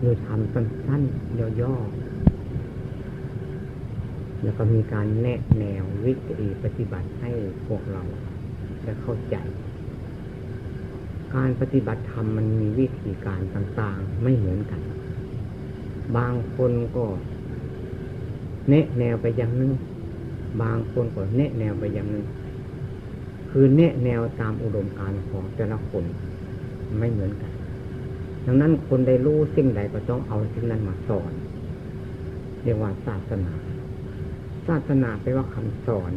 หรือทำสั้นๆย่อๆแล้วก็มีการแนะแนววิธีปฏิบัติให้พวกเราจะเข้าใจ การปฏิบัติธรรมมันมีวิธีการต่างๆไม่เหมือนกัน บางคนก็แนะแนวไปอย่างนึง บางคนก็แนะแนวไปอย่างนึง คือแนะแนวตามอุดมการณ์ของแต่ละคนไม่เหมือนกัน ดังนั้นคนได้รู้สิ่งใดก็ต้องเอาสิ่งนั้นมาสอน เรียกว่าศาสนา ศาสนาแปลว่าคำสอน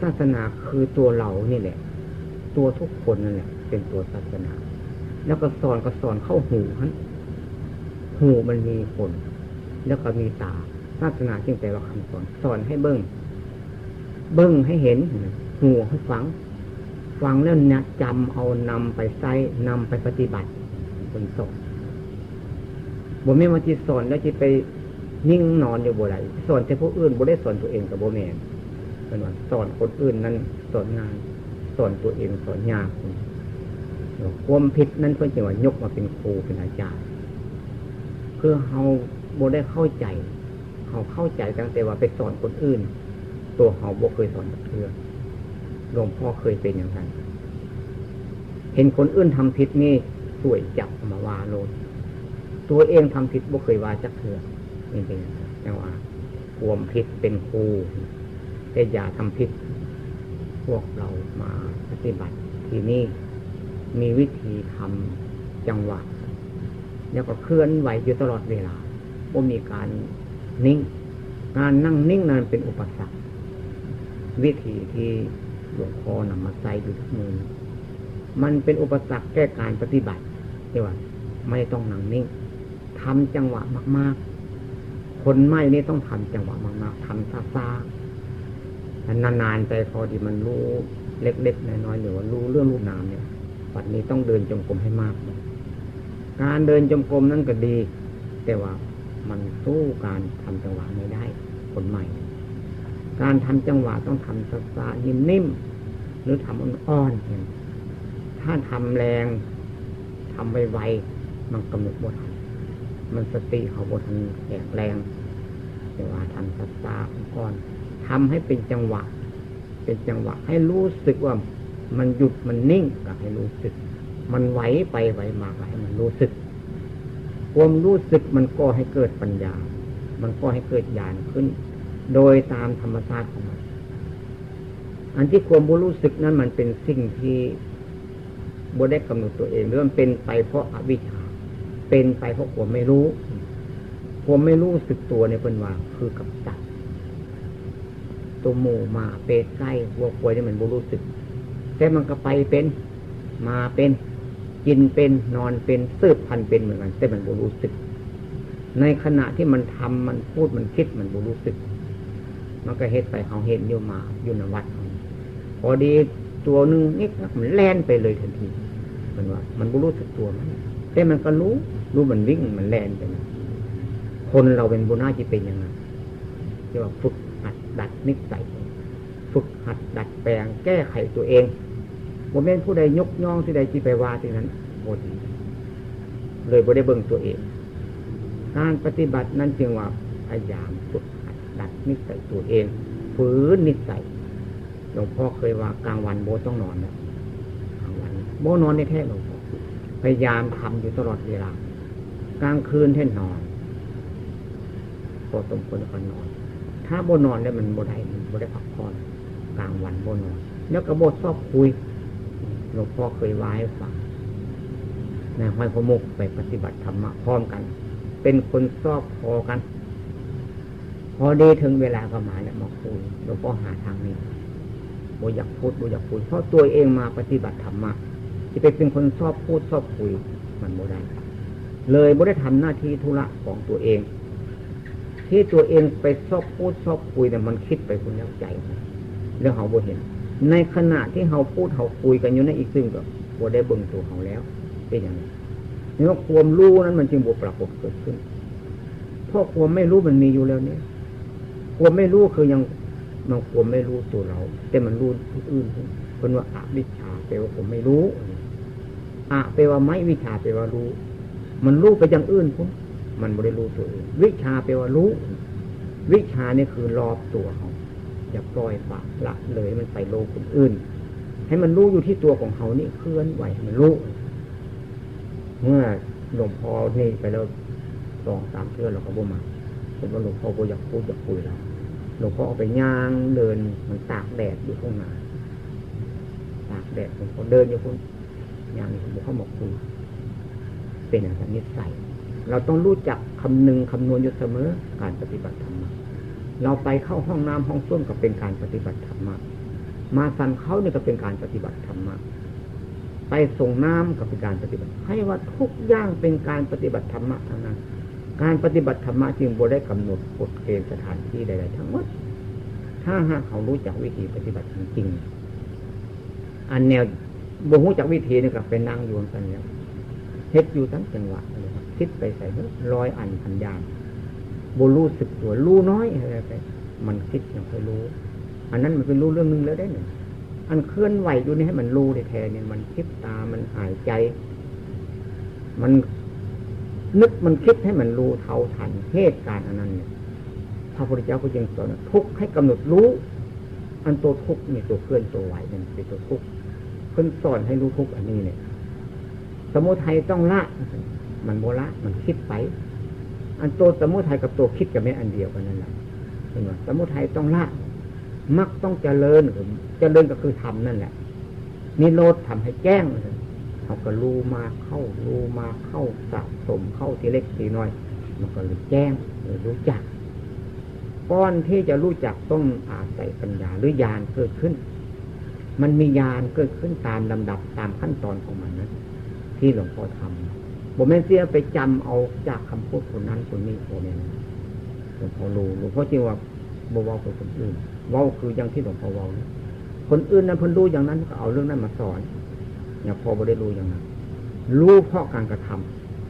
ศาสนาคือตัวเรานี่แหละ ตัวทุกคนนั่นแหละ เป็นตัวศาสนา แล้วก็สอนก็สอนเข้าหูฮะหูมันมีคน แล้วก็มีตา ศาสนาจึงแปลว่าคำสอน สอนให้เบิ้งเบิ้งให้เห็น หูให้ฟัง ฟังแล้วเนี่ยจำเอานำไปใช้นำไปปฏิบัติ คนสอนบ่แม่มาที่สอนแล้วจะไปนิ่งนอนอยู่บ่ไรสอนแต่ผู้อื่นบ่ได้สอนตัวเองกับบ่แม่เป็นว่าสอนคนอื่นนั้นสอนงาน สอนตัวเองสอนยากความผิดนั้นเพื่อจะว่ายกมาเป็นครูเป็นอาจารย์ เพื่อเฮาบ่ได้เข้าใจเขาเข้าใจตั้งแต่ว่าไปสอนคนอื่น ตัวเฮาบ่เคยสอนเพื่อหลวงพ่อเคยเป็นอย่างนั้นเห็นคนอื่นทำผิดนี่ สวยจับมาว่าโลดตัวเองทำผิดบ่เคยว่าจักเถื่อนี่เป็นแต่ว่าควมผิดเป็นครูแต่อย่าทำผิด พวกเรามาปฏิบัติที่นี่มีวิธีทำจังหวะแล้วก็เคลื่อนไหวอยู่ตลอดเวลาว่ามีการนิ่ง งานนั่งนิ่งนั้นเป็นอุปสรรค วิธีที่หลวงพ่อนำมาใส่อยู่ทุกมือ มันเป็นอุปสรรคแก้การปฏิบัติ ที่ว่าไม่ต้องนั่งนิ่งทำจังหวะมาก ๆ คนไม่นี่ต้องทำจังหวะมากๆทำซาๆนานๆไปพอดีมันรู้เล็กๆน้อยๆหรือว่ารู้เรื่องรูปนามเนี่ยปัจนี้ต้องเดินจงกรมให้มาก การเดินจงกรมนั่นก็ดี แต่ว่ามันสู้การทำจังหวะไม่ได้ คนใหม่ การทำจังหวะต้องทำสาๆนิ่มๆหรือทำอ่อนๆถ้าทำแรง ทำไวๆมันกำหนดบทมันสติเขาบทแข็งแรงแต่ว่าทำสตาๆอ่อนทำให้เป็นจังหวะ เป็นจังหวะ ให้รู้สึกว่ามันหยุดมันนิ่งก็ให้รู้สึก มันไหวไปไหวมาก็ให้มันรู้สึกความรู้สึกมันก็ให้เกิดปัญญา มันก็ให้เกิดญาณขึ้น โดยตามธรรมชาติของมัน อันที่ความรู้สึกนั้นมันเป็นสิ่งที่ บุได้กำหนดตัวเองหรือมันเป็นไปเพราะอวิชชา เป็นไปเพราะความไม่รู้ความไม่รู้สึกตัวในเป็นว่าคือกับสัตว์ตัวหมูมาเปรตไส้วัวควายนี่มันบุรู้สึก แต่มันก็ไปเป็นมาเป็นกินเป็นนอนเป็นสืบพันเป็นเหมือนกันแต่มันบุรู้สึก ในขณะที่มันทำมันพูดมันคิดมันบุรู้สึก มันก็เฮ็ดไปเขาเห็นอยู่มาอยู่ในวัด พอดีตัวหนึ่งนี่มันแล่นไปเลยทันที มันว่า มันรู้สึกตัวมันแต่มันก็รู้ รู้มันวิ่งมันแล่นไปนะคนเราเป็นบุญนาจะเป็นยังไงเรียกว่าฝึกหัดดัดนิสัยฝึกหัดดัดแปลงแก้ไขตัวเองโมเมนต์ผู้ใดยกย่องที่ใดที่ไปว่าที่นั้นโมดีเลยบ่ได้เบิ่งตัวเอง การปฏิบัตินั้นจึงว่าพยายามฝึกหัดดัดนิสัยตัวเองฝืนนิสัยหลวงพ่อเคยว่ากลางวันโบต้องนอนนะกลางวัน โบนอนในแท้หลวงพยายามทำอยู่ตลอดเวลากลางคืนแท่นอนพอสมควรก็นอน ถ้าโบนอนแล้วมันโบได้โบได้พักผ่อนกลางวันโบนอน แล้วก็โบชอบคุยหลวงพ่อเคยว้ให้ฟังในห้อยพมุกไปปฏิบัติธรรมะพร้อมกัน เป็นคนชอบพอกัน พอดีถึงเวลาก็มาเนี่ยมาคุยหลวงพ่อหาทางนี้โบอยากพูดโบอยากพูดเพราะตัวเองมาปฏิบัติธรรมะ ที่ไปเป็นคนชอบพูดชอบคุยมันโบได้เลยโบได้ทำหน้าที่ธุระของตัวเอง ที่ตัวเองไปชอบพูดชอบคุยแต่มันคิดไปคนแล้วใจเรื่องเขาโบเห็น ในขณะที่เขาพูดเขาคุยกันอยู่ในอีกซึ่งก็โบได้เบิ่งตัวเขาแล้ว เป็นอย่างนี้นี่ว่าความรู้นั้นมันจึงบวปรากฏเกิดขึ้นเพราะความไม่รู้มันมีอยู่แล้วเนี่ยความไม่รู้คือยังมันความไม่รู้ตัวเรา แต่มันรู้ทุกอื่นคนว่าอาวิชาแปลว่าผมไม่รู้ อะแปลว่าไม่วิชาแปลว่ารู้ มันรู้ไปอย่างอื่นพุ่มันไม่ได้รู้ตัวเองวิชาแปลว่ารู้ วิชานี่คือรอบตัวเขาอย่าปล่อยปะละเลยมันไปโลกคนอื่น ให้มันรู้อยู่ที่ตัวของเขานี่เคลื่อนไหวมันรู้ เมื่อหลวงพ่อนี่ไปแล้วสองสามเทื่อเราก็บ่มาเป็นว่าหลวงพ่อบ่อยากพูดอยากคุยแล้วหลวงพ่อเอาไปย่างเดินมันตากแดดอยู่ข้างหน้าตากแดดหลวงพ่อเดินอยู่คน อย่างนี่ผมเข้ามาคุยเป็นอางนิสัยเราต้องรู้จักคำนึงคำนวณอยู่เสมอการปฏิบัติธรรมเราไปเข้าห้องน้ำห้องส้วมก็เป็นการปฏิบัติธรรมมาสั่นเขาเนี่ยก็เป็นการปฏิบัติธรรมไปส่งน้ำก็เป็นการปฏิบัติ ให้ว่าทุกอย่างเป็นการปฏิบัติธรรมะทั้งนั้นการปฏิบัติธรรมะจึงบ่ได้กำหนดกฎเกณฑ์สถานที่ใดๆทั้งหมด ถ้าหากเขารู้จักวิธีปฏิบัติจริงๆอันแนว บ่รู้จักวิธีนี่ก็เป็นนั่งอยู่กันแล้วเฮ็ดอยู่ทั้งจังหวะเลยครับคิดไปใส่ร้อยอันพันยานบ่รู้สึกตัวรู้น้อยอะไรไปมันคิดอย่างค่อยรู้ อันนั้นมันเป็นรู้เรื่องนึงแล้วได้หนึ่งอันเคลื่อนไหวอยู่นี่ให้มันรู้แท้เนี่ยมันคิดตามันหายใจ มันนึกมันคิดให้มันรู้เท่าทันเหตุการณ์อันนั้นเนี่ยพระพุทธเจ้าก็ยังสอนทุกให้กำหนดรู้ อันตัวทุกนี่ตัวเคลื่อนตัวไหวมันเป็นตัวทุก เพิ่นสอนให้รู้ทุกอันนี้เนี่ย สมุทัยต้องละ มันโมละมันคิดไป อันตัวสมุทัยกับตัวคิดกับแม่อันเดียวกันนั่นแหละเห็นไหมสมุทัยต้องละมักต้องเจริญเจริญก็คือทำนั่นแหละนิโรธทำให้แจ้งเขาก็รู้มาเข้ารู้มาเข้าสะสมเข้าทีเล็กทีน้อย มันก็เลยแจ้งเลยรู้จักก้อนที่จะรู้จักต้องอาศัยปัญญาหรือญาณเกิดขึ้น มันมีญาณเกิดขึ้นตามลำดับตามขั้นตอนของมันนะที่หลวงพ่อทำผมไม่เสียไปจำเอาจากคำพูดคนนั้นคนนี้โอเมนหลวงพ่อรู้หลวงพ่อจริงว่าบวาคนอื่นว่าคืออย่างที่หลวงพ่อว่าคนอื่นนั้นพ้นรู้อย่างนั้นก็เอาเรื่องนั้นมาสอนอย่างพอบ่ได้รู้อย่างนั้นรู้เพราะการกระท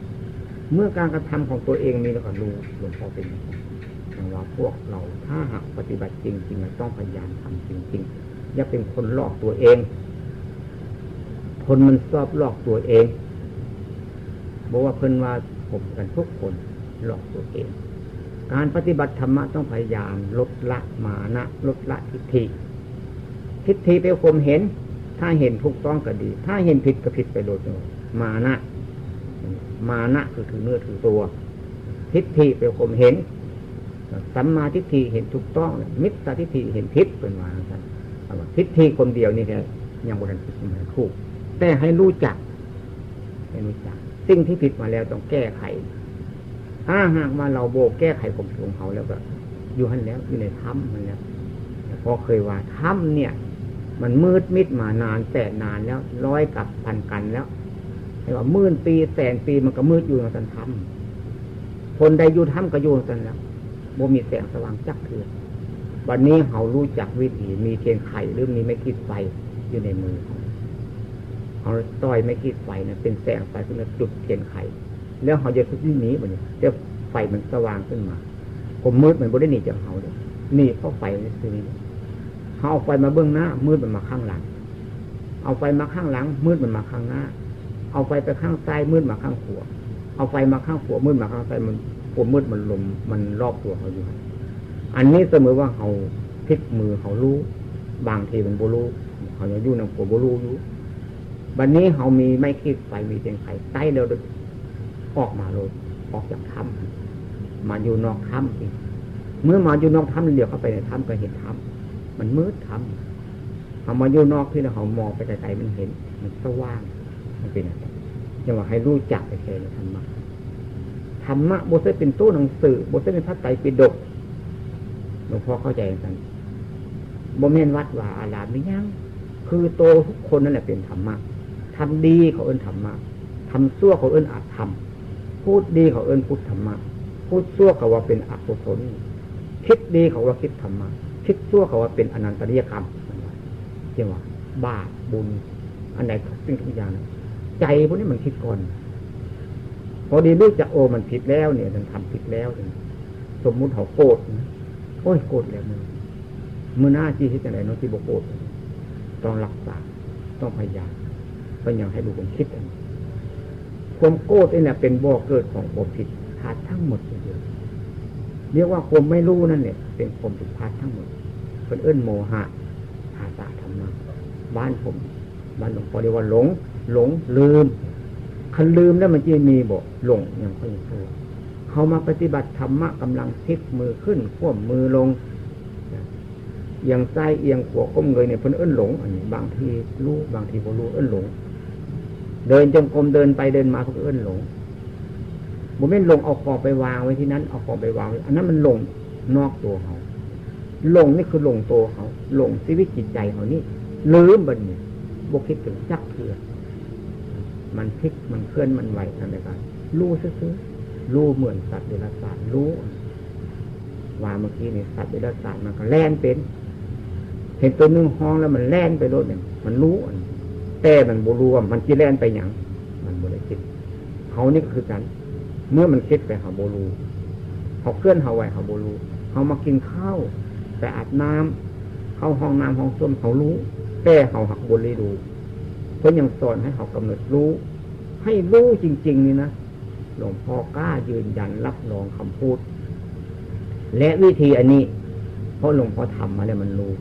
ำเมื่อการกระทำของตัวเองมีแล้วก็รู้หลวงพ่อเป็นอย่างว่าพวกเราถ้าหากปฏิบัติจริงๆต้องพยายามทำจริงๆ อย่าเป็นคนหลอกตัวเอง คนมันชอบหลอกตัวเองบอกว่าเพิ่นว่าผมกันทุกคนหลอกตัวเอง การปฏิบัติธรรมะต้องพยายาม ลดละมานะ ลดละทิฏฐิ ทิฏฐิเป็นความเห็น ถ้าเห็นถูกต้องก็ดี ถ้าเห็นผิดก็ผิดไปโดยมานะ มานะคือถือเนื้อถือตัว ทิฏฐิเป็นความเห็นสัมมาทิฏฐิเห็นถูกต้อง มิจฉาทิฏฐิเห็นผิดเป็นว่าท่าน ทิฏฐิคนเดียวนี่แค่ยังบริสุทธิ์มันถูก แต่ให้รู้จัก ให้รู้จัก สิ่งที่ผิดมาแล้วต้องแก้ไข ถ้าหากว่าเราโบกแก้ไขผมของเขาแล้วก็อยู่หันแล้วอยู่ในถ้ำมันแล้วพอเคยว่าถ้ำเนี่ย มันมืดมิดมานานแสนนานแล้วร้อยกับพันกันแล้วไอ้ว่ามื่นปีแสนปีมันก็มืดอยู่ในสันทำคนใดอยู่ถ้ำก็อยู่สันแล้วบ่มีแสงสว่างจักเถื่อ วันนี้เขารู้จักวิถีมีเทียนไข่หรือมีไม่คิดไฟอยู่ในมือเขาต้อยไม่คิดไฟนะเป็นแสงไฟขึ้นมาจุดเทียนไข่แล้วเขาจะทุกที่นี้มันจะไฟมันสว่างขึ้นมา ผมมืดมันบ่ได้หนีจากเขาเลยนี่เพราะไฟในที่นี้เอาไฟมาเบื้องหน้า มืดมันมาข้างหลัง เอาไฟมาข้างหลัง มืดมันมาข้างหน้า เอาไฟไปข้างซ้ายมืดมาข้างขวาเอาไฟมาข้างขวามืดมาข้างซ้ายมันผมมืดมันลมมันรอบตัวเขาอยู่ อันนี้เสมอว่าเขาพลิกมือเขารู้ บางทีมันโบลูเขาจะยู่ในหัวโบลูอยู่วันนี้เขามีไม่คิดไฟมีเตียงไฟใต้เร็วออกมาเลยออกจากถ้ำมาอยู่นอกถ้ำเมื่อมาอยู่นอกถ้ำเดียวเข้าไปในถ้ำก็เห็นถ้ำมันมืดทำเอามาอยู่นอกที่เรามองไปไกลๆมันเห็น มันสว่างมันเป็นอะไรยังว่าให้รู้จักไปแค่ธรรมะธรรมะโบเสเป็นตู้หนังสือโบเสเป็นพระไตรปิฎก หลวงพ่อเข้าใจกันบ่แม่นวัดว่าอาลาไม่ยังคือโตทุกคนนั่นแหละเป็นธรรมะทำดีเขาเอิ้นธรรมะทำซั่วเขาเอิ้นอาจทำพูดดีเขาเอิ้นพูดธรรมะพูดซั่วเขาว่าเป็นอกุศลคิดดีเขาว่าคิดธรรมะคิดชั่วเขาว่าเป็นอนันตริยกรรมเรียกว่า บาปบุญ อันใดสิ่งทุกอย่างใจพวกนี้มันคิดก่อนพอดีรู้จักโอมันผิดแล้วเนี่ยมันทำผิดแล้วสมมุติเขาโกรธ โอ้ยโกรธแล้วมึงมือหน้าที่ที่จะไหนน้องที่บอกโกรธต้องรักษาต้องพยายามเป็นอย่างให้ดูคนคิดความโกรธนี่แหละเป็นบ่อเกิดของความผิดพลาดทั้งหมดเลยเรียกว่าความไม่รู้นั่นเนี่ยเป็นความผิดพลาดทั้งหมดเป็นเอื้นโมหะภาษาธรรมะบ้านผมบ้านหลวงพ่อเรียกว่าหลง หลงลืมคันลืมแล้วมันจะมีบอกหลงอย่างค่อยพูด เขามาปฏิบัติธรรมะกำลังพลิกมือขึ้นข่วมมือลงเอียงซ้ายเอียงขวาก้มเงยเนี่ยเพิ่นเอื้นหลง อันนี้ บางทีรู้บางทีบ่รู้เอื้นหลง เดินจงกรมเดินไปเดินมาเพิ่นเอื้นหลงบ่แม่นลงเอาของไปวางไว้ที่นั้นเอาของไปวางอันนั้นมันหลงนอกตัวเขาหลงนี่คือหลงตัวเขาหลงชีวิตจิตใจเขานี่ลืมบันเนี่ยบกคิดถึงจักเถื่อมันพลิกมันเคลื่อนมันไหวทำไมกันรู้ซื้อ รู้เหมือนสัตว์เดรัจฉานรู้ว่าเมื่อกี้เนี่ยสัตว์เดรัจฉานมันก็แล่นเป็น เห็นตัวนึงห้องแล้วมันแล่นไปรถเนี่ยมันรู้แต่มันบรู้ว่ามันจะแล่นไปอย่างมันบริคิดเขานี่ก็คือกัน เมื่อมันคิดไปเขาโบรูเขาเคลื่อนเขาไหวเขาโบรูเขามากินข้าวไปอาบน้ำเข้าห้องน้ำห้องส้วมเขารู้แต่เขาหักบนเลยดูเพราะยังสอนให้เขากำหนดรู้ ให้รู้จริง ๆ นี่นะ หลวงพ่อกล้ายืนยันรับรองคำพูด และวิธีอันนี้ เพราะหลวงพ่อทำมาแล้วมันรู้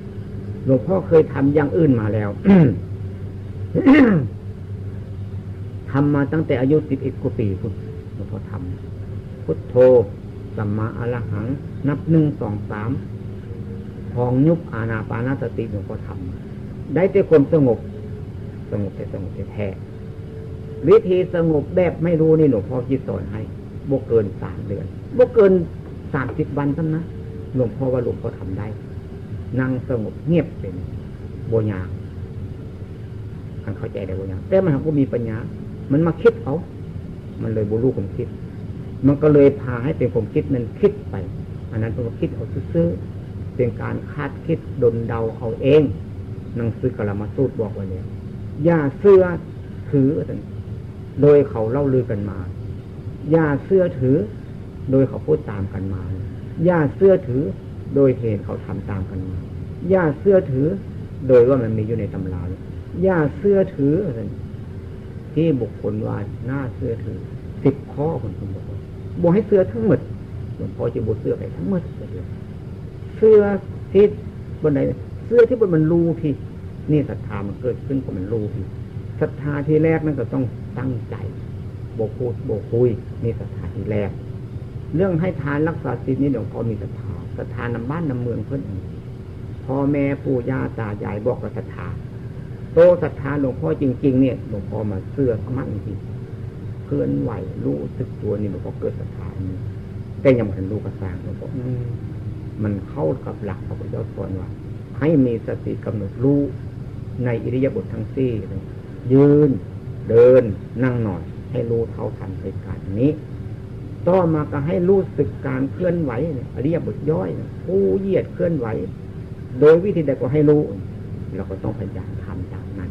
หลวงพ่อเคยทำอย่างอื่นมาแล้วทำมาตั้งแต่อายุสิบเอ็ดกว่าปีพุทธหลวงพ่อทำพุทโธสัมมาอรหัง นับหนึ่งสองสามพองยุบอาณาปานาสติหลวงพ่อทำได้แต่ความสงบ สงบแต่สงบแต่แท้ วิธีสงบแบบไม่รู้นี่หลวงพ่อคิดสอนให้บวกเกินสามเดือนบวกเกินสามสิบวันทั้งนะหลวงพ่อว่าหลวงพ่อทำได้ นั่งสงบเงียบเป็นโบยาคันเข้าใจได้โบยาแต่มันก็มีปัญญา มันมาคิดเอา มันเลยบูรู้ผมคิด มันก็เลยพาให้เป็นผมคิดนั้นคิดไป อันนั้นเป็นคิดเอาซื้อเป็นการคาดคิดดนเดาเอาเองหนังสือกลามาสูตรบอกไว้เนี่ยอย่าเสื้อถือ โดยเขาเล่าลือกันมา อย่าเสื้อถือ โดยเขาพูดตามกันมา อย่าเสื้อถือ โดยเหตุเขาทำตามกันมา อย่าเสื้อถือ โดยว่ามันมีอยู่ในตำราอย่าเสื้อถือ ที่บุคคลว่าหน้าเสื้อถือสิบข้อคนคนบอกบอกให้เสื้อทั้งหมดหลวงพ่อจะบดเสื้อไปทั้งหมดเลยเสื้อที่บนไหนเสื้อที่บนมันรูพี่ นี่ศรัทธามันเกิดขึ้นเพราะมันรูพี่ศรัทธาที่แรกนั่นก็ต้อง ตั้งใจโบพูดโบคุยนี่ศรัทธาที่แรก เรื่องให้ทานรักษาศีลนี่หลวงพ่อมีศรัทธาศรัทธานำบ้านนำเมืองเพื่อนพ่อแม่ปู่ย่าตายายบอกกับศรัทธาโตศรัทธาหลวงพ่อจริง ๆ เนี่ยหลวงพ่อมาเสื้อมั่นจริงเคลื่อนไหวรู้สึกตัวนี่หลวงพ่อเกิดศรัทธาแต่ยังไม่ทันรู้กระสางหลวงพ่อมันเข้ากับหลักพระพุทธเจ้าสอนว่า ให้มีสติกำหนดรู้ในอิริยาบถททั้งสี่ยืน เดินนั่งนอนให้รู้เท่าทันเหตุการณ์นี้ ต่อมาก็ให้รู้สึกการเคลื่อนไหวอริยบทย่อยผู้เหยียดเคลื่อนไหว โดยวิธีใดก็ให้รู้เราก็ต้องพยายามทำตามนั้น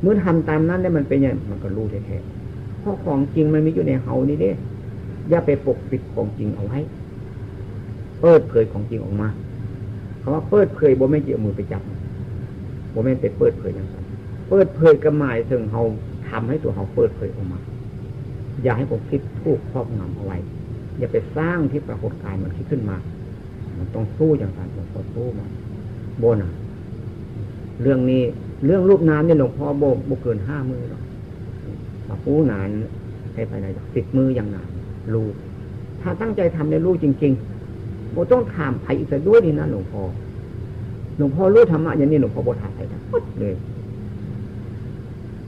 เมื่อทำตามนั้นได้มันเป็นยังมันก็รู้แท้ๆเพราะของจริงมันมีอยู่ในเฮานี่เด้อย่าไปปกปิดของจริงเอาไว้เปิดเผยของจริงออกมาคำว่าเปิดเผยบ่ไม่เกี่ยวมือไปจับบ่ไม่ไปเปิดเผยอย่างนั้นเปิดเผยกระหมายถึงเขา ทำให้ตัวเขาเปิดเผยออกมา อย่าให้ผมคิดทูกครอบงำเอาไว้ อย่าไปสร้างที่ปรากฏกายมันคิดขึ้นมา มันต้องสู้อย่างนั้นหลวงพ่อสู้มาโบนะเรื่องนี้เรื่องรูปน้ำเนี่ยหลวงพ่อโบโบเกินห้ามือหรอกมาปูนานให้ภายในสิบมืออย่างนานรู้ถ้าตั้งใจทำในรู้จริงๆโบต้องถามไผ่อีกสักด้วยนี่นะหลวงพ่อหลวงพ่อรู้ธรรมะอย่างนี้หลวงพ่อโบถามไผ่ทั้งหมดเลย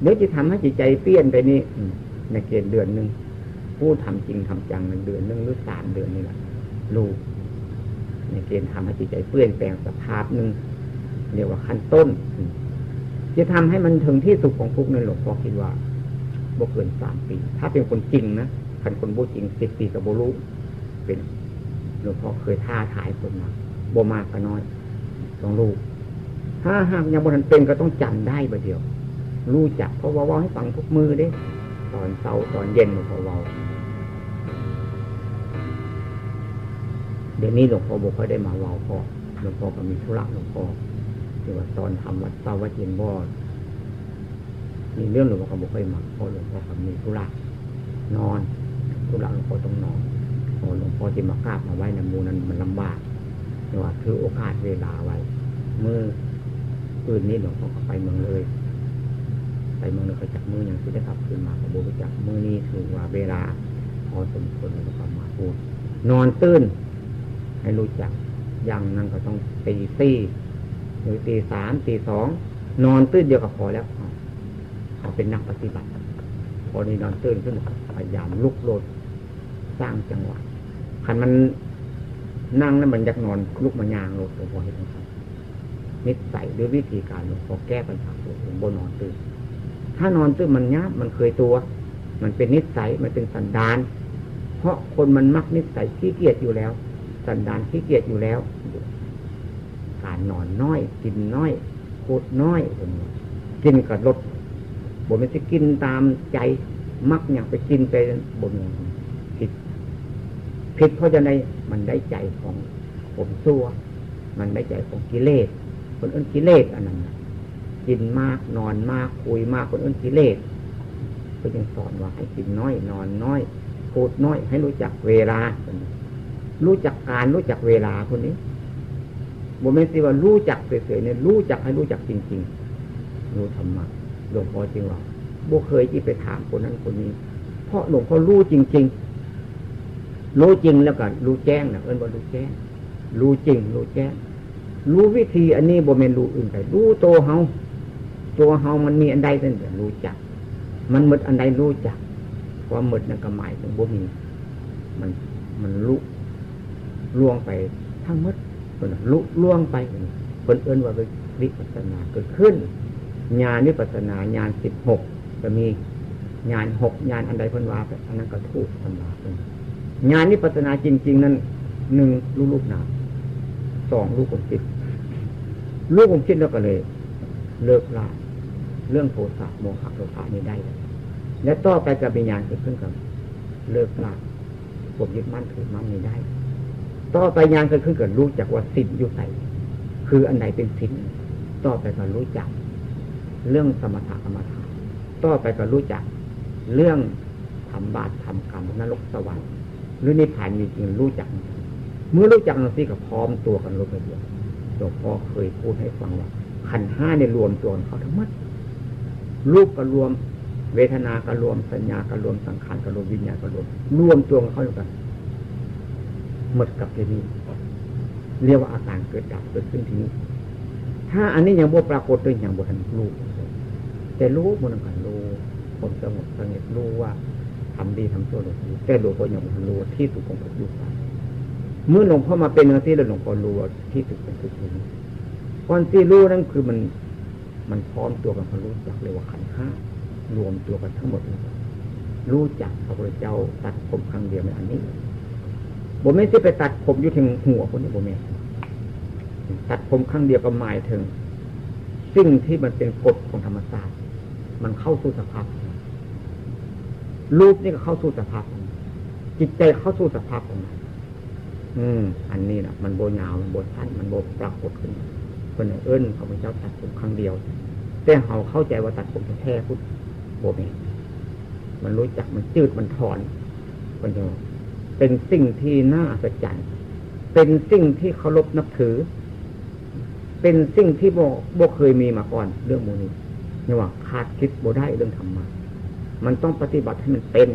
เดี๋ยวจะทำให้จิตใจเปลี่ยนไปนี่ในเกณฑ์เดือนหนึ่งผู้ทำจริงทำจังในเดือนหนึ่งหรือสามเดือนนี่แหละรู้ในเกณฑ์ทำให้จิตใจเปลี่ยนแปลงสภาพหนึ่งเรียกว่าขั้นต้น จะทำให้มันถึงที่สุดของทุกในหลวงพ่อคิดว่าบกเกินสามปี ถ้าเป็นคนจริงนะคันคนบูจริงสิบปีกับโบรู้เป็นหลวงพ่อเคยท่าทายคนมาโบมากก็น้อยต้องรู้ถ้าหากยังบนทันเป็นก็ต้องจำได้ประเดี๋ยว รู้จักเพราะว่าว่าให้ฟังทุกมือเด้ตอนเช้าตอนเย็นหลวงพ่อว่าเดี๋ยวนี้หลวงพ่อบอกเขาได้มาว่าพ่อหลวงพ่อก็มีธุระหลวงพ่อที่ว่าตอนทำวัดเช้าวัดเย็นบ่มีเรื่องหลวงพ่อก็บอกให้มาเพราะหลวงพ่อก็มีธุระนอนทุระหลวงพ่อต้องนอนโอ้หลวงพ่อที่มากราบมาไว้ในมูนั้นมันลำบากแต่ว่าถือโอกาสเวลาไว้เมื่อคืนนี้หลวงพ่อก็ไปเมืองเลย ไปเมืองเลยก็จับมืออย่างที่ได้ขับคืนมากับโบกจับมือนี้ถือว่าเวลาพอสมควรแล้วก็มาพูดนอนตื่นให้รู้จักยังนั่นก็ต้องตีสี่หรือตีสามตีสองนอนตื่นเดียวก็พอแล้วเขาเป็นนักปฏิบัติพอนี้นอนตื่นขึ้นพยายามลุกโลดสร้างจังหวะขันมันนั่งแล้วมันอยากนอนลุกมายางโลดหลวงพ่อให้ทำนิสัยหรือวิธีการหลวงพ่อแก้ปัญหาหลวงพ่อนอนตื่น ถ้านอนตื่นมันยากมันเคยตัว มันเป็นนิสัยมันเป็นสันดาน เพราะคนมันมักนิสัยขี้เกียจอยู่แล้ว สันดานขี้เกียจอยู่แล้ว การนอนน้อย กินน้อยพูดน้อยกินกับลดบ่ไม่จะกินตามใจมักอยากไปกินไปบ่มีผิดผิดเพราะจะในมันได้ใจของผมซัวมันได้ใจของกิเลสคนอื่นกิเลสอันนั้น กินมากนอนมากคุยมากคนอื่นกิเลสก็ยังสอนว่าให้กินน้อย นอนน้อยพูดน้อย ให้รู้จักเวลา รู้จักการรู้จักเวลาคนนี้บ่ไม่สิว่ารู้จักเฉยๆเนี่ยรู้จักให้รู้จักจริงๆรู้ธรรมะหลวงพ่อจริงว่าบ่เคยที่ไปถามคนนั้นคนนี้ เพราะหลวงพ่อรู้จริง ๆ รู้จริงแล้วก็รู้แจ้งนะเอิ้นว่ารู้แจ้ง รู้จริง รู้แจ้ง รู้วิธีอันนี้บ่เมนรู้อื่นไปรู้โตเฮา ตัวเฮามันมีอันใดเป็นรู้จัก มันหมดอันใดรู้จักความหมดนั่นก็หมายถึงบ่มี มันมันลุล่วงไปทั้งหมดคนลุล่วงไปคนเอื้นว่าวิปัสนาเกิดขึ้นญาณวิปัสนาญาณสิบหกจะมีญาณหกญาณอันใดพันว่าอันนั้นก็ถูกตำราเป็นญาณวิปัสนาจริง ๆ นั้นหนึ่งลูกลูกนาสองลูกของจิตลูกของจิตแล้วก็เลย เลิกละ เรื่องโทสะโมหะโทสะนี้ได้และต่อไปกับวิญญาณเกิดขึ้นกับเลิกละผมยึดมั่นถือมั่นนี้ได้ ต่อไปญาณเกิดขึ้นกับรู้จักว่าสิ่งอยู่ใส่คืออันไหนเป็นสิ่งต่อไปก็รู้จัก เรื่องสมถะกรรมฐานต่อไปก็รู้จัก เรื่องทำบาปทำกรรมนรกสวรรค์หรือนิพพานมีจริงรู้จัก เมื่อรู้จักนั่นสิกับพร้อมตัวกันลงไปเดียวหลวงพ่อเคยพูดให้ฟังว่าขันห้าเนี่ยรวมตัวเขาทั้งหมด รูปก็รวม เวทนาก็รวมสัญญาก็รวมสังขารก็รวมวิญญาณก็รวม รวมตัวเข้าอยู่กันหมดกับที่นี้เรียกว่าอาการเกิดดับเกิดขึ้นที่นี้ ถ้าอันนี้ยังบ่ปรากฏด้วยอย่างบ่ทันรู้แต่รู้มันกันรู้คนสงบสงบรู้ว่าทำดีทำชั่วหลวงพ่อแต่หลวงพ่อยังบ่รู้ที่สุดของปัจจุบันเมื่อหลวงพ่อมาเป็นเนื้อที่แล้วหลวงพ่อรู้ที่สุดเป็นทุกนี้ก่อนที่รู้นั่นคือมัน มันพร้อมตัวกันพอรู้จักเลยว่าขันห้ารวมตัวกันทั้งหมดรู้จักพระพุทธเจ้าตัดผมครั้งเดียวในอันนี้ผมไม่ใช่ไปตัดผมอยู่ถึงหัวคนนี้ผมไม่ตัดผมครั้งเดียวก็หมายถึงสิ่งที่มันเป็นกฎของธรรมชาสติมันเข้าสู่สภาพรูปนี่ก็เข้าสู่สภาพจิตใจเข้าสู่สภาพของมันอืม อันนี้นะมันโบยาวมันโบสั้นมันโบปรากฏขึ้น คนเอิ้นเขาพระเจ้าตัดผมครั้งเดียว แต่เขาเข้าใจว่าตัดผมแท้พุทธโบเมมันรู้จักมันจืดมันถอนคนเดียวเป็นสิ่งที่น่าอัศจรรย์เป็นสิ่งที่เคารพนับถือ เป็นสิ่งที่โบโบเคยมีมาก่อนเรื่องโมนี้เนี่ยว่าขาดคิดโบได้เรื่องธรรมะมันต้องปฏิบัติให้มันเป็น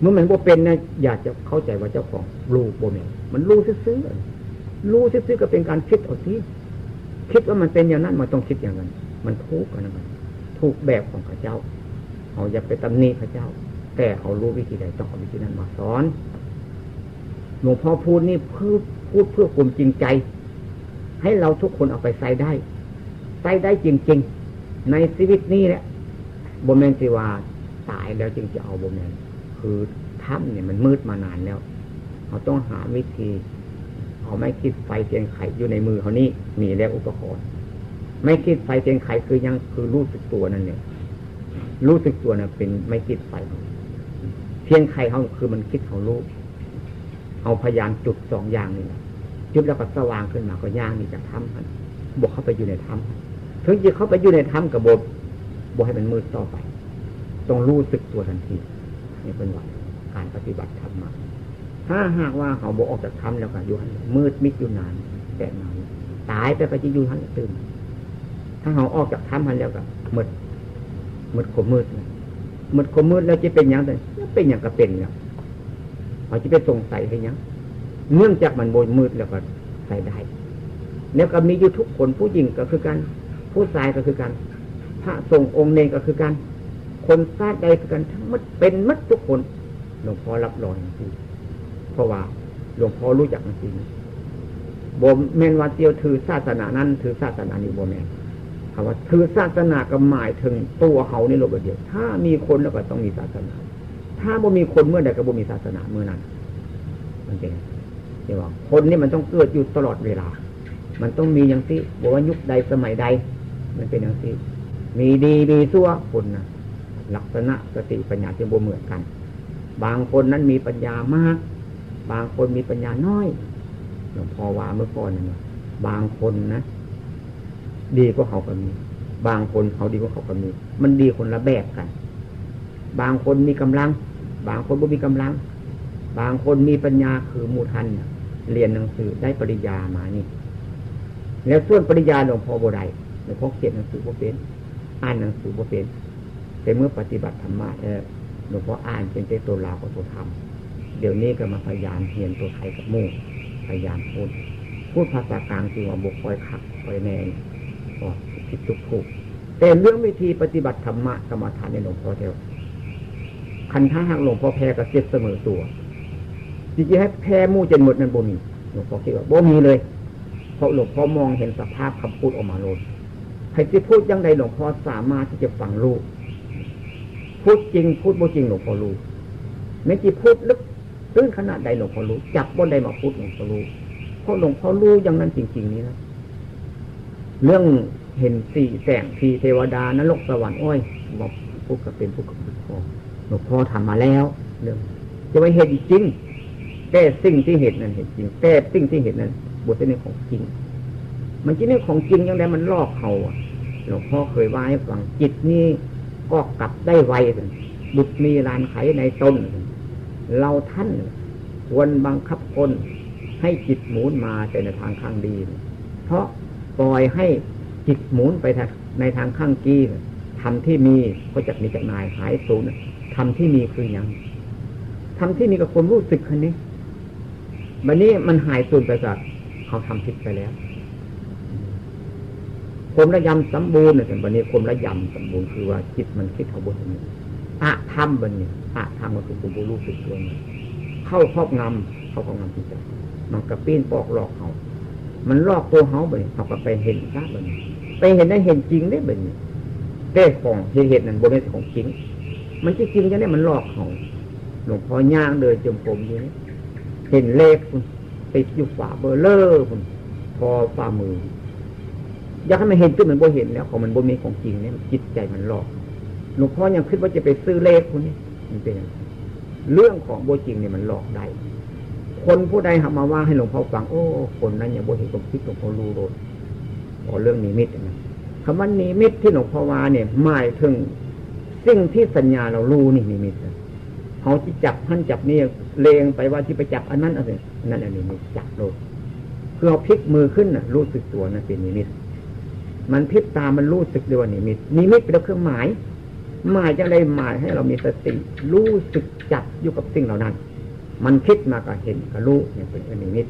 เมื่อมันโบเป็นนะอยากจะเข้าใจว่าเจ้าของรู้โบเมมันรู้ซื่อๆรู้ซื่อๆก็เป็นการคิดเอาสิ คิดว่ามันเป็นอย่างนั้นมันต้องคิดอย่างนั้น มันทุกข์นะมันถูกแบบของพระเจ้าเขาอย่าไปตำหนิพระเจ้า แต่เขารู้วิธีใดต้องเอาวิธีนั้นมาสอนหลวงพ่อพูดนี่เพื่อพูดเพื่อกลุ่มจริงใจ ให้เราทุกคนเอาไปใส่ได้ใส่ได้จริง ๆ ในชีวิตนี้แหละบมเมนสิวาตายแล้วจึงจะเอาบมเมนคือถ้ำเนี่ยมันมืดมานานแล้ว เราต้องหาวิธี เอาไม่คิดไฟเทียนไขอยู่ในมือเขานี่มีแล้วอุปกรณ์ไม่คิดไฟเทียนไขคือยังคือรู้สึกตัวนั่นเนี่ยรู้สึกตัวน่ะเป็นไม่คิดไฟเทียนไขเขาคือมันคิดเขารู้เอาพยายามจุดสองอย่างนี่จุดแล้วก็สว่างขึ้นมาก็ย่างนี่จากถ้ำมันบวกเข้าไปอยู่ในถ้ำถึงจะเข้าไปอยู่ในถ้ำกับบบบให้มันมืดต่อไป ต้องรู้สึกตัวทันทีนี่เป็นว่าการปฏิบัติธรรม ถ้าหากว่าเขาบอกออกจากธรรมแล้วก็อยู่หันมืดมิดอยู่นานแต่นานตายไปก็จะอยู่หันตื่นถ้าเขาออกจากธรรมหันแล้วก็มืดมืดขมมืดมืดขมมืดแล้วจะเป็นอย่างไรเป็นอย่างก็เป็นแล้วเขาจะไปสงสัยให้ยังเนื่องจากมันโบยมืดแล้วก็ใส่ได้แล้วก็มีอยู่ทุกคนผู้หญิงก็คือกันผู้ชายก็คือกัน พระทรงองค์เนก็คือกัน คนซาดใดคือกันทั้งมัดเป็นมัดทุกคนหลวงพ่อรับรองจริง เพราะว่าหลวงพ่อรู้จักจริงบ่แมนว่าเตียวถือศาสนานั้นถือศาสนานี้บ่แมนคำว่าถือศาสนาก็หมายถึงตัวเขาในโลกเดียว ถ้ามีคนแล้วก็ต้องมีศาสนา ถ้าบ่มีคนเมื่อใดก็บ่มีศาสนาเมื่อนั้น มันเป็นเดี๋ยวคนนี่มันต้องเกิดอยู่ตลอดเวลา มันต้องมีอย่างที่บอกว่ายุคใดสมัยใด มันเป็นอย่างที่มีดีมีชั่วคนนะลักษณะสติปัญญาจะบ่เหมือนกัน บางคนนั้นมีปัญญามาก บางคนมีปัญญาน้อยหลวงพ่อว่าเมื่อก่อนนะบางคนนะดีกว่าเขาก็มี บางคนเขาดีกว่าเขาก็มี มันดีคนละแบบกัน บางคนมีกำลัง บางคนไม่มีกำลัง บางคนมีปัญญาคือมูทันเรียนหนังสือได้ปริญญามานี่ แล้วส่วนปริญญาหลวงพ่อบ่ไดหลวงพ่อเขียนหนังสือบ่เป็นอ่านหนังสือบ่เป็นแต่เมื่อปฏิบัติธรรมะเออหลวงพ่ออ่านเป็นเจตัวลาวกับตัวธรรม เดี๋ยวนี้ก็มาพยายามเรียนตัวไทยกับมู่ พยายามพูด พูดภาษากลางจริงว่าบุคอยขักคอยแนงก็ผิดทุกถูกแต่เรื่องวิธีปฏิบัติธรรมะกรรมฐานในหลวงพ่อเทวคันท่าหักหลวงพ่อแพ้ก็เสียเสมอตัวจริงๆให้แพ้มู่จนหมดนั้นบ่มีหลวงพ่อคิดว่าบ่มีเลยเพราะหลวงพ่อมองเห็นสภาพคำพูดออกมาโลดใครที่พูดยังไงหลวงพ่อสามารถที่จะฟังรู้พูดจริงพูดบ่จริงหลวงพ่อรู้ไม่จีพูดลึก ตื้นขนาดใดหลวงพ่อรู้ จับบ่ไดมาพูดหลวงพ่อรู้เพราะหลวงพ่อรู้อย่างนั้นจริง ๆ นี้นะเรื่องเห็นสี่แสงทีเทวดานรกสวรรค์อ้อยบอกพูดกับเป็นพูดกับหลวงพ่อหลวงพ่อทำมาแล้วเรื่องจะไปเห็นจริงแต่สิ่งที่เห็นนั้นเห็นจริงแต่สิ่งที่เห็นนั้นบทเป็นของจริง มันจริงของจริงยังไงมันลอกเขาหลวงพ่อเคยว่าให้ฟังจิตนี่ก็กลับได้ไวบุตรมีลานไขในต้น เราท่านควรบังคับคนให้จิตหมุนมาแต่ในทางข้างดี เพราะปล่อยให้จิตหมุนไปในทางข้างกีทำที่มีก็จะมีจากนายหายสูญทำที่มีคือยังทำที่มีกับคนรู้สึกคนนี้บันนี้มันหายสูญไปจากเขาทำผิดไปแล้วคมระยำสมบูรณ์เนี่ยบันนี้คมระยำสมบูรณ์คือว่าจิตมันคิดเขาบนนี้ อะทำบันนี้อะทำมันคือผู้รู้สึกตัวเข้าครอบงำเข้าครอบงำจิตใจมันกระปี้นปอกหลอกเขามันลอกตัวเขาไปเขาก็ไปเห็นซะบันนี้ไปเห็นได้เห็นจริงได้บันนี้แต่ของที่เห็นนั้นบนนี้ของจริง มันจะจริงจะได้มันลอกเขาหลวงพ่อย่างเดินจมผมอยู่นี่เห็นเลขติดอยู่ฝ่าเบอร์เลอร์พอฝ่ามือ อยากให้มันเห็นขึ้นมันบ่เห็นแล้วของมันบ่มีของจริงเนี่ยจิตใจมันหลอก หลวงพ่อยังคิดว่าจะไปซื้อเลขคนนี้มันเป็นเรื่องของโบจริงเนี่ยมันหลอกได้คนผู้ใดทำมาว่าให้หลวงพ่อฟังโอ้ คนนั้นอย่างโบเห็นความคิดหลวงพ่อรู้โดนอ๋อเรื่องนิมิตนะคำว่านิมิตที่หลวงพ่อว่าเนี่ยหมายถึงสิ่งที่สัญญาเรารู้นี่นิมิตเขาที่จับท่านจับนี่เลงไปว่าที่ไปจับอันนั้นอะไรนั่นอันนี้มีจับโลดคือเอาพลิกมือขึ้นน่ะรู้สึกตัวนั่นเป็นนิมิต มันพลิกตามันรู้สึกด้วยว่านิมิตนิมิตเป็นเครื่องหมาย หมายจะได้หมายให้เรามีสติรู้สึกจับอยู่กับสิ่งเหล่านั้น มันคิดมาก็เห็นก็รู้เนี่ยเป็นนิมิต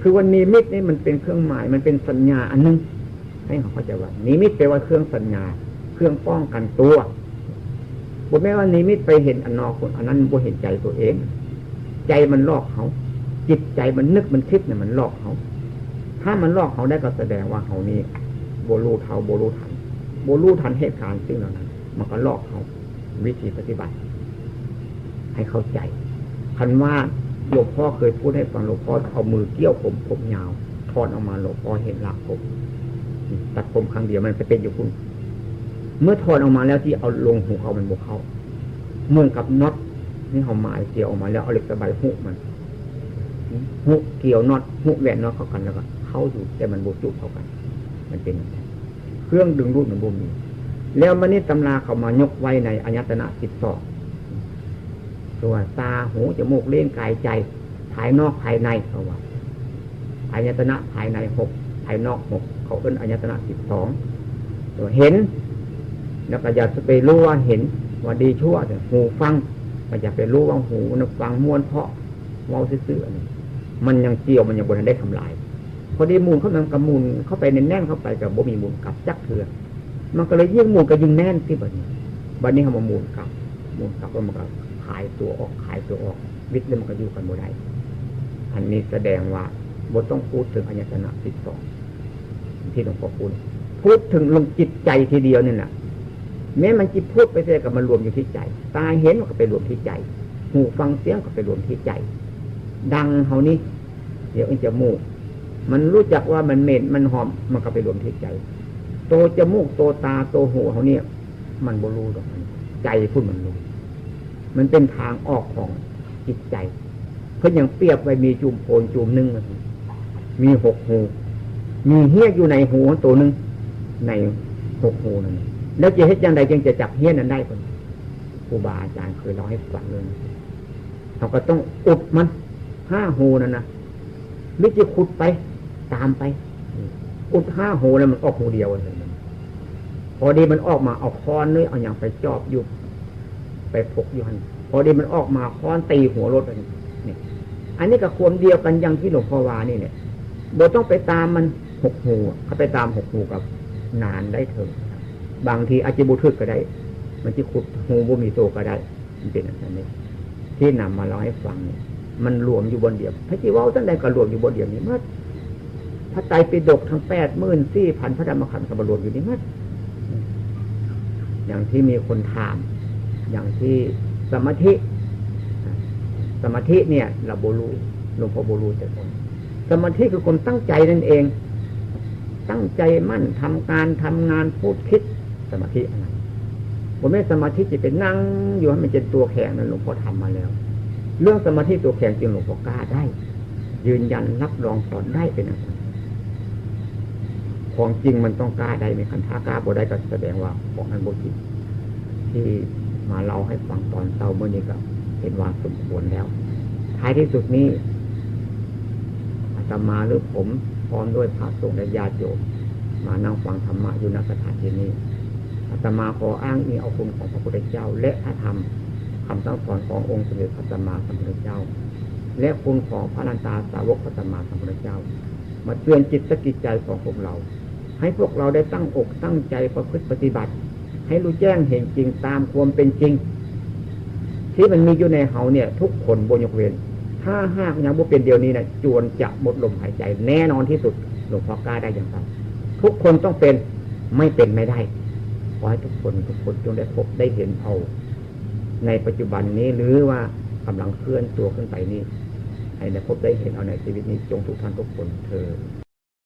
คือวันนิมิตนี่มันเป็นเครื่องหมายมันเป็นสัญญาอันนึงให้เขาเข้าใจว่านิมิตแปลว่าเครื่องสัญญา เครื่องป้องกันตัวบอกแม้ว่านิมิตไปเห็นอนนอคนอันนั้นบ่เห็นใจตัวเอง ใจมันลอกเขา จิตใจมันนึกมันคิดเนี่ยมันลอกเขา ถ้ามันลอกเขาได้ก็แสดงว่าเขานี่โบลูเทาโบลูทันโบลูทันเหตุการณ์ซึ่งเหล่านั้น มันก็ลอกเขาวิธีปฏิบัติ ให้เข้าใจ คันว่าหลวงพ่อเคยพูดให้ฟังหลวงพ่อเอามือเกี่ยวผมผมยาวถอนออกมาหลวงพ่อเห็นหลักผมตัดผมครั้งเดียวมันไปเป็นอยู่คุณเมื่อถอนออกมาแล้วที่เอาลงหูเขามันบวกเขาเหมือนกับน็อตนี่เขาหมายเกี่ยวออกมาแล้วเอาเหล็กสบายหุมันหุเกี่ยวน็อตหุแหวนน็อตเข้ากันแล้วก็เข้าอยู่แต่มันบวจุเข้ากัน มันเป็นเครื่องดึงรูดมือนบุมี แล้วมันนี่ตำราเขามายกไว้ในอัญตนะสิบสองตัวตาหูจมูกเล่นกายใจภายนอกภายในเขาว่าอายตนะภายในหกภายนอกหกเขาเป็นอายตนะสิบสองตัวเห็น แล้วก็อย่าไปรู้ว่าเห็นว่าดีชั่วแต่หูฟังก็อย่าไปรู้ว่าหูนะฟังม้วนเพาะเมาซื่อๆมันยังเกี่ยวมันยังบนได้ทำลายพอดีมูลเขามันกระมูลเข้าไปในแน่นเข้าไปกับบ่มีมูลกับจักเถื่อ มันก็เลยยิ่งมูลก็ยิ่งแน่นที่บัดนี้บัดนี้เขามามูลกลับมูลกลับแล้วมันก็ขายตัวออกขายตัวออก วิทย์แล้วมันก็อยู่กันบ่ได้อันนี้แสดงว่าบทต้องพูดถึงอัญญตนะสิบสองที่หลวงพ่อพูดพูดถึงลงจิตใจทีเดียวนี่แหละแม้มันจิตพูดไปเสียกับมันรวมอยู่ที่ใจ ตาเห็นมันก็ไปรวมที่ใจ หูฟังเสียงก็ไปรวมที่ใจ ดังเฮานี้เดี๋ยวมันจะมูกมันรู้จักว่ามันเหม็นมันหอมมันก็ไปรวมที่ใจ โตจมูกโตตาโตหูเขาเนี่ย มันบรู้หรอกมันใจพูดมันรู้มันเป็นทางออกของจิตใจ เพราะอย่างเปรียบไว้มีจุมโพนจุมหนึ่งมีหกหูมีเฮี้ยอยู่ในหูตัวหนึ่งในหกหูนั่นแล้วจะเฮ็ดยังไงจึงจะจับเฮี้ยนั้นได้คนครูบาอาจารย์เคยเล่าให้ฟังเลยเราก็ต้องอุดมันห้าหูนั่นนะหรือจะขุดไป ตามไป อุดห้าหูแล้วมันออกหูเดียวเลยพอดีมันออกมาเอาค้อนเลยเอาอย่างไปจอบอยู่ไปพกอยู่หันพอดีมันออกมาค้อนตีหัวรถเลยนี่อันนี้กับคนเดียวกันอย่างที่หลวงพ่อวานี่เนี่ยโดยต้องไปตามมันหกหูเขาไปตามหกหูกับนานได้เถอะบางทีอาจจะบุทึกก็ได้ มันจะขุดหูบุมีโตก็ได้ มันเป็นอะไรนี้ที่นำมาเล่าให้ฟังเนี่ยมันรวมอยู่บนเดียวพระจีว่าท่านใดก็รวมอยู่บนเดียวนี้เมื่อ พระไตรปิฎกทั้งแปดหมื่นสี่พันพระธรรมขันธ์ก็รวมอยู่นี่มื่ออย่างที่มีคนถาม อย่างที่สมาธิ สมาธิเนี่ยเราโบลูหลวงพ่อโบลูแต่คนสมาธิคือคนตั้งใจนั่นเอง ตั้งใจมั่นทำการทำงานพูดคิดสมาธิอะไรผมไม่สมาธิจะเป็นนั่งอยู่ให้มันเป็นตัวแข็งนั้นหลวงพ่อทำมาแล้ว เรื่องสมาธิตัวแข็งจริงหลวงพ่อกล้าได้ ยืนยันรับรองสอนได้เป็นอะไร ของจริงมันต้องกล้าได้ไหมคันถ้ากล้าบ่ได้ก็แสดงว่าของนั้นบ่จริงที่มาเล่าให้ฟังตอนเช้าเมื่อนี้ก็เห็นว่าสมควรแล้ว ท้ายที่สุดนี้อาตมาหรือผมพร้อมด้วยพระสงฆ์และญาติโยมมานั่งฟังธรรมะอยู่ณสถานที่นี้อาตมาขออ้างอิงเอาคุณของพระพุทธเจ้า และพระธรรมคำสั่งสอนขององค์สมเด็จพระสัมมาสัมพุทธเจ้า และคุณของพระนันตาสาวกพระสัมมาสัมพุทธเจ้า มาเตือนจิตสกิจใจของพวกเรา ให้พวกเราได้ตั้งอกตั้งใจประพฤติปฏิบัติ ให้รู้แจ้งเห็นจริงตามความเป็นจริง ที่มันมีอยู่ในเฮาเนี่ย ทุกคนบนยกเว้นถ้าหากยังบ่เป็นเดียวนี้นะจวนจะหมดลมหายใจ แน่นอนที่สุดหลวงพ่อกล้าได้อย่างไรทุกคนต้องเป็นไม่เป็นไม่ได้ขอให้ทุกคนทุกคนจงได้พบได้เห็นเอาในปัจจุบันนี้หรือว่ากำลังเคลื่อนตัวขึ้นไปนี้ให้ได้พบได้เห็นเอาในชีวิตนี้จงทุกท่านทุกคนเธอ